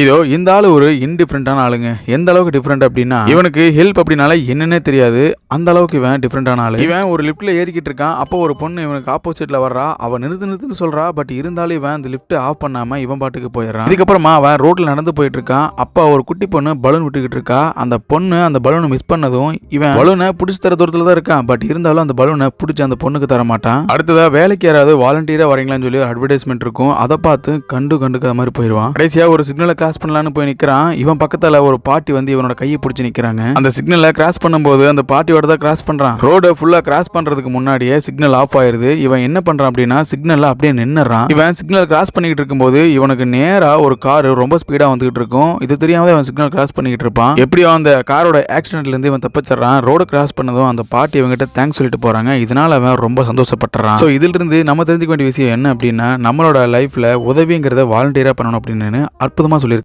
இதோ இந்த ஆள் ஒரு இன்டிஃப்ரெண்டான ஆளுங்க. எந்த அளவுக்கு டிஃப்ரெண்ட் அப்படின்னா இவனுக்கு ஹெல்ப் அப்படின்னால என்னன்னே தெரியாது. அந்த அளவுக்கு இவன் டிஃப்ரெண்டான ஆளு. இவன் ஒரு லிஃப்ட்ல ஏறிக்கிட்டு இருக்கான். அப்போ ஒரு பொண்ணு இவனுக்கு ஆப்போசிட்ல வர்றா. அவன் நிறுத்து நிறுத்துன்னு சொல்றா. பட் இருந்தாலும் இவன் அந்த லிஃப்ட் ஆஃப் பண்ணாம இவன் பாட்டுக்கு போயிடுறான். இதுக்கப்புறமா அவன் ரோட்ல நடந்து போயிட்டு இருக்கான். அப்போ ஒரு குட்டி பொண்ணு பலூன் விட்டுக்கிட்டு இருக்கா. அந்த பொண்ணு அந்த பலூனை மிஸ் பண்ணதும் இவன் பலூனை பிடிச்சி தர தூரத்துல தான் இருக்கான். பட் இருந்தாலும் அந்த பலூனை பிடிச்சி அந்த பொண்ணுக்கு தர மாட்டான். அடுத்ததா வேலைக்கு யாராவது வாலண்டியரா வரீங்களான்னு சொல்லி ஒரு அட்வர்டைஸ்மெண்ட் இருக்கும். அதை பார்த்து கண்டு கண்டுக்காத மாதிரி போயிடுவான் கடைசியா ஒரு சிக்னலை கிராஸ் பண்ணலான்னு போய் நிக்கிறான். இவன் பக்கத்துல ஒரு பாட்டி வந்து இவனோட கையை பிடிச்சி நிக்கிறாங்க. அந்த சிக்னலை கிராஸ் பண்ணும்போது அந்த பாட்டியோட தான் கிராஸ் பண்றான். ரோட ஃபுல்லா கிராஸ் பண்றதுக்கு முன்னாடியே சிக்னல் ஆஃப் ஆயிருது. இவன் என்ன பண்றான் அப்படின்னா சிக்னலில் அப்படியே நின்னுறான். இவன் சிக்னல் கிராஸ் பண்ணிக்கிட்டு இருக்கும்போது இவனுக்கு நேரா ஒரு கார் ரொம்ப ஸ்பீடாக வந்துகிட்டு இருக்கும். இது தெரியாம அவன் சிக்னல் கிராஸ் பண்ணிக்கிட்டு இருப்பான். எப்படியோ அந்த காரோட ஆக்சிடென்ட்ல இருந்து இவன் தப்பிச்சிடறான். ரோடு கிராஸ் பண்ணதும் அந்த பாட்டி இவங்கிட்ட தேங்க்ஸ் சொல்லிட்டு போறாங்க. இதனால அவன் ரொம்ப சந்தோஷப்பட்டுறான். ஸோ இதுல இருந்து நம்ம தெரிஞ்சுக்க வேண்டிய விஷயம் என்ன அப்படின்னா நம்மளோட லைஃப்ல உதவிங்கிறத வாலண்டியரா பண்ணணும் அப்படின்னு அற்புதமா சொல்லி